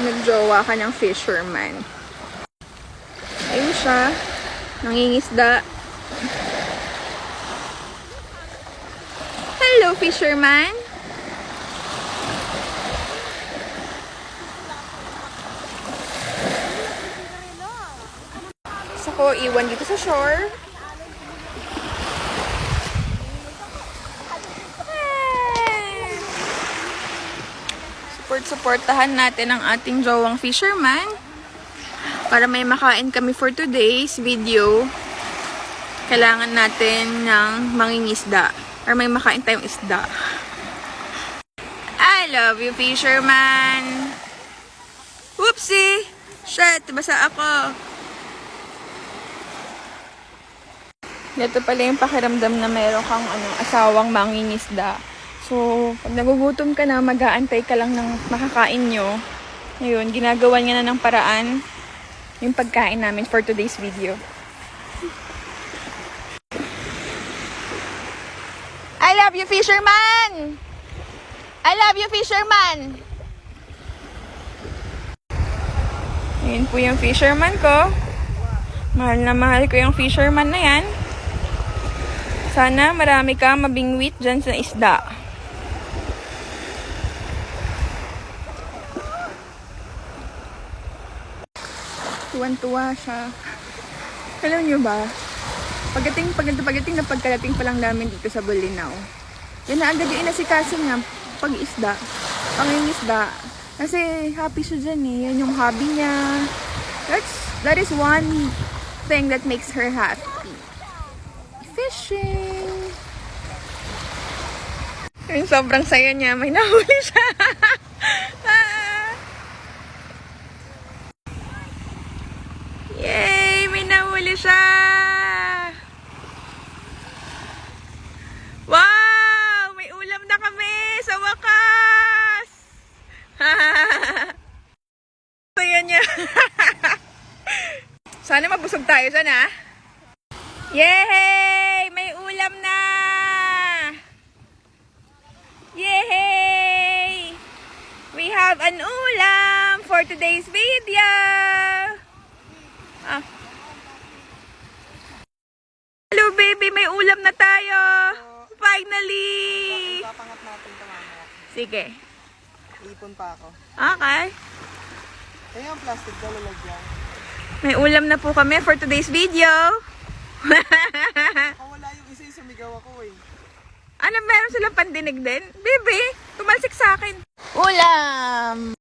nagjowa ka ng fisherman. Ayun siya. Nangingisda. Hello, fisherman. Gusto ko iwan dito sa shore. Support-supportahan natin ang ating jowang fisherman. Para may makain kami for today's video, kailangan natin ng mangingisda. Or may makain tayong isda. I love you, fisherman! Whoopsie! Shit, basa ako. Ito pala yung pakiramdam na meron kang ano, asawang mangingisda. So, pag nagugutom ka na, mag-aantay ka lang ng makakain nyo. Ngayon, ginagawa niya na ng paraan yung pagkain namin for today's video. I love you, fisherman! I love you, fisherman! Ayan po yung fisherman ko. Mahal na mahal ko yung fisherman na yan. Sana marami ka mabingwit dyan sa isda. Tuwan-tuwa siya. Alam nyo ba? Pagdating, pagdating, pagdating na pagkadating pa lang namin dito sa Bulinaw. Yan na agad yung inasikaso niya pag-isda. Pangingisda. Kasi happy siya dyan eh. Yan yung hobby niya. That's, that is one thing that makes her happy. Fishing! Yung sobrang saya niya, may nahuli siya. Ah. Nahuli siya! Wow! May ulam na kami sa wakas! Saya niya. Sana mabusog tayo sana. Yay! May ulam na! Yay! We have an ulam for today's video! Ah. Baby, may ulam na tayo! Finally! Papangat natin ito mamaya. Sige. Ipon pa ako. Okay. Kaya yung plastic daw lalagyan. May ulam na po kami for today's video. Kawala yung isa yung sumigaw ako eh. ano, meron silang pandinig din? Baby, tumalsik sa akin. Ulam!